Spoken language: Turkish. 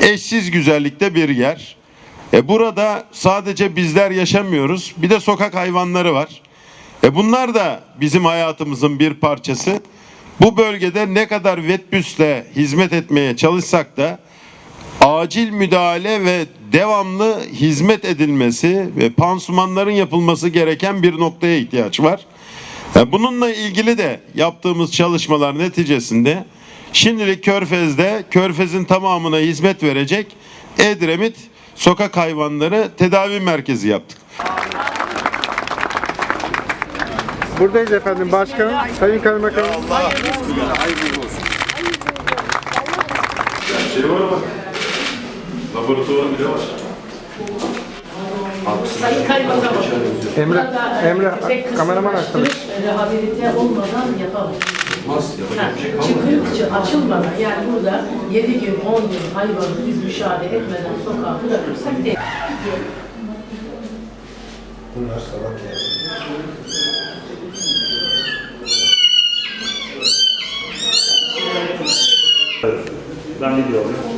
Eşsiz güzellikte bir yer. E burada sadece bizler yaşamıyoruz. Bir de sokak hayvanları var. E bunlar da bizim hayatımızın bir parçası. Bu bölgede ne kadar Vetbüs'le hizmet etmeye çalışsak da acil müdahale ve devamlı hizmet edilmesi ve pansumanların yapılması gereken bir noktaya ihtiyaç var. E, Bununla ilgili de yaptığımız çalışmalar neticesinde şimdilik Körfez'de Körfez'in tamamına hizmet verecek Edremit Sokak Hayvanları Tedavi Merkezi yaptık. Buradayız efendim başkanım, sayın kaymakamım. Şey var ama laboratuvar bile var. Sayın Kaymakamım. Emre, e, Emre kameraman arkadaş. e, Rehabilite olmadan yapalım. Ha, Çıkınca açılmadan yani burada 7 gün 10 gün hayvanı biz müşahede etmeden sokağa bırakırsak değil. Ben video alayım.